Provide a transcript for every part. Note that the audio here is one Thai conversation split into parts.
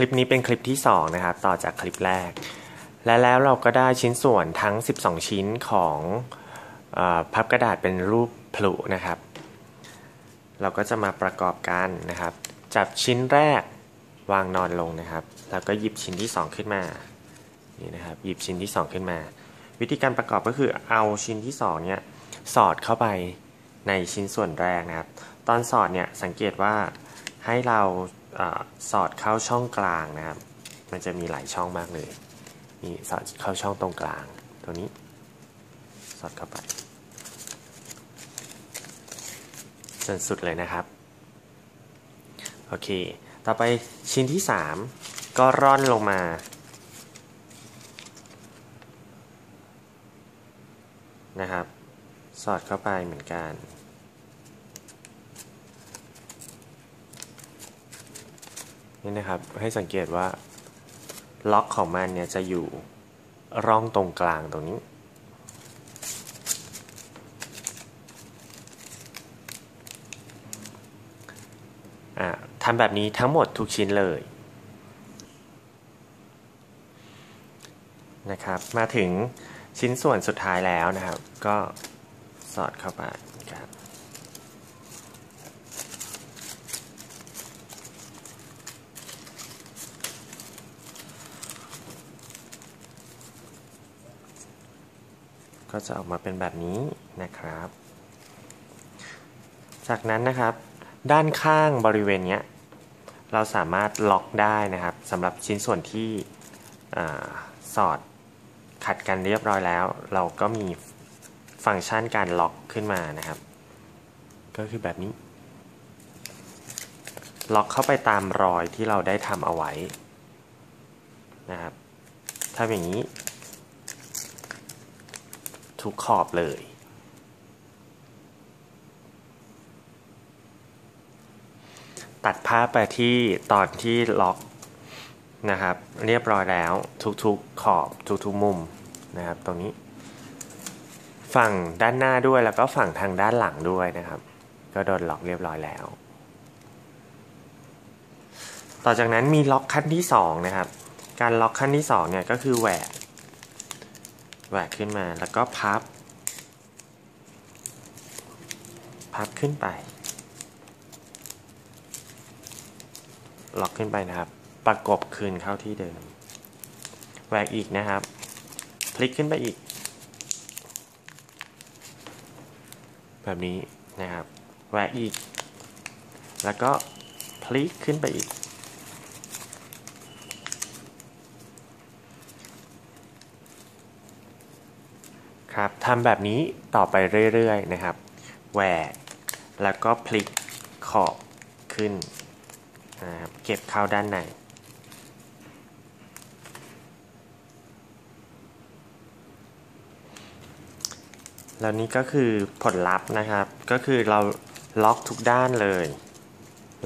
คลิปนี้เป็นคลิปที่ 2 นะครับ ต่อจากคลิปแรก และแล้วเราก็ได้ชิ้นส่วนทั้ง 12 ชิ้นของอพับกระดาษเป็นรูปพลุนะครับ เราก็จะมาประกอบกันนะครับ จับชิ้นแรกวางนอนลงนะครับ แล้วก็หยิบชิ้นที่ 2 ขึ้นมานี่นะครับหยิบชิ้นที่ 2 ขึ้นมา วิธีการประกอบก็คือเอาชิ้นที่2เนี่ยสอดเข้าไปในชิ้นส่วนแรกนะครับ ตอนสอดเนี่ยสังเกตว่าให้เรา อสอดเข้าช่องกลางนะครับ มันจะมีหลายช่องมากเลยนี่สอดเข้าช่องตรงกลาง ตัวนี้ สอดเข้าไป จนสุดเลยนะครับ โอเค ต่อไปชิ้นที่ 3 ก็ร่อนลงมานะครับ สอดเข้าไปเหมือนกัน นี่นะครับให้สังเกตว่าล็อกของมันเนี่ยจะอยู่ร่องตรงกลางตรงนี้ ทำแบบนี้ทั้งหมดทุกชิ้นเลยนะครับมาถึงชิ้นส่วนสุดท้ายแล้วนะครับ ก็สอดเข้าไปครับ ก็จะออกมาเป็นแบบนี้นะครับ จากนั้นนะครับ ด้านข้างบริเวณนี้เราสามารถล็อกได้นะครับสำหรับชิ้นส่วนที่สอดขัดกันเรียบร้อยแล้ว เราก็มีฟังก์ชันการล็อกขึ้นมานะครับ ก็คือแบบนี้ ล็อกเข้าไปตามรอยที่เราได้ทำเอาไว้นะครับทำอย่างนี้ ทุกขอบเลย ตัดภาพไปที่ตอนที่ล็อกนะครับ เรียบร้อยแล้วทุกๆขอบทุกๆมุมนะครับตรงนี้ ฝั่งด้านหน้าด้วยแล้วก็ฝั่งทางด้านหลังด้วยนะครับ ก็โดนล็อกเรียบร้อยแล้ว ต่อจากนั้นมีล็อกขั้นที่2นะครับการล็อกขั้นที่2เนี่ยก็คือแหวก แหวกขึ้นมาแล้วก็พับ พับขึ้นไป ล็อกขึ้นไปนะครับ ประกบคืนเข้าที่เดิม แหวกอีกนะครับ พลิกขึ้นไปอีก แบบนี้นะครับ แหวกอีก แล้วก็พลิกขึ้นไปอีก ครับทำแบบนี้ต่อไปเรื่อยๆนะครับแหวกแล้วก็พลิกขอบขึ้นนะครับเก็บเข้าด้านในแล้วนี้ก็คือผลลัพธ์นะครับ ก็คือเราล็อกทุกด้านเลย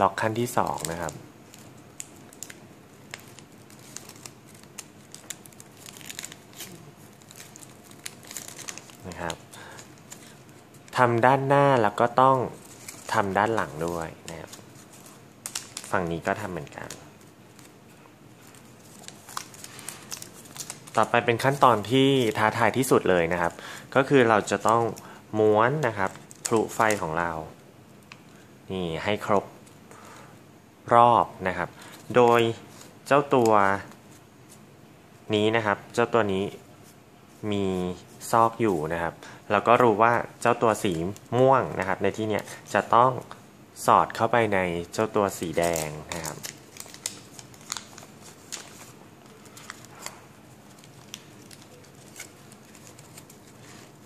ล็อกขั้นที่สองนะครับ นะครับทำด้านหน้าแล้วก็ต้องทำด้านหลังด้วยนะครับฝั่งนี้ก็ทำเหมือนกัน ต่อไปเป็นขั้นตอนที่ท้าทายที่สุดเลยนะครับ ก็คือเราจะต้องม้วนนะครับพลุไฟของเรา นี่ให้ครบรอบนะครับ โดยเจ้าตัวนี้นะครับ เจ้าตัวนี้มี ซอกอยู่นะครับเราก็รู้ว่าเจ้าตัวสีม่วงนะครับ ในที่เนี้ยจะต้องสอดเข้าไปในเจ้าตัวสีแดงนะครับ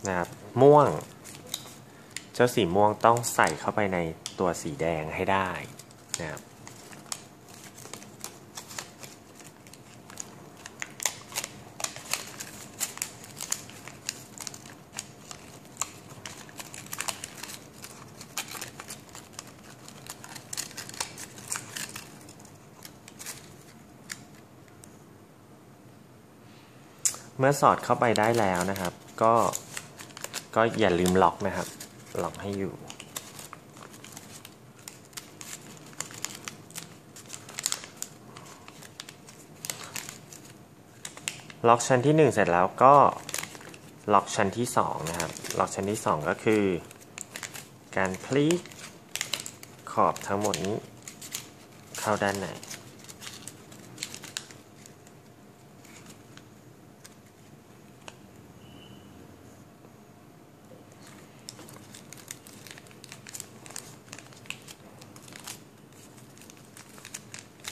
นะครับม่วง เจ้าสีม่วงต้องใส่เข้าไปในตัวสีแดงให้ได้นะครับ เมื่อสอดเข้าไปได้แล้วนะครับ ก็ก็อย่าลืมล็อกนะครับ ล็อกให้อยู่ ล็อกชั้นที่หนึ่งเสร็จแล้วก็ล็อกชั้นที่สองนะครับ ล็อกชั้นที่สองก็คือ การพลิกขอบทั้งหมดนี้เข้าด้านใน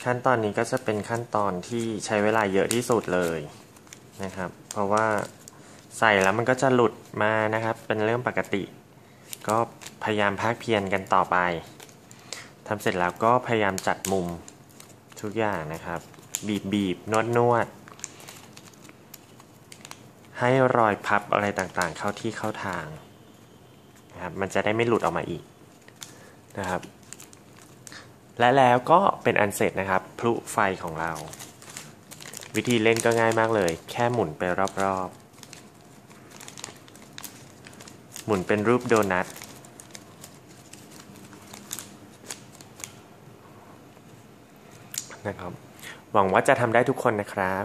ขั้นตอนนี้ก็จะเป็นขั้นตอนที่ใช้เวลาเยอะที่สุดเลยนะครับ เพราะว่าใส่แล้วมันก็จะหลุดมานะครับ เป็นเรื่องปกติ ก็พยายามภาคเพียรกันต่อไปทำเสร็จแล้วก็พยายามจัดมุมทุกอย่างนะครับ บีบบีบนวดนวดให้รอยพับอะไรต่างๆ เข้าที่เข้าทางนะครับ มันจะได้ไม่หลุดออกมาอีกนะครับ และแล้วก็เป็นอันเสร็จนะครับ พลุไฟของเรา วิธีเล่นก็ง่ายมากเลย แค่หมุนไปรอบๆ หมุนเป็นรูปโดนัทนะครับ หวังว่าจะทำได้ทุกคนนะครับ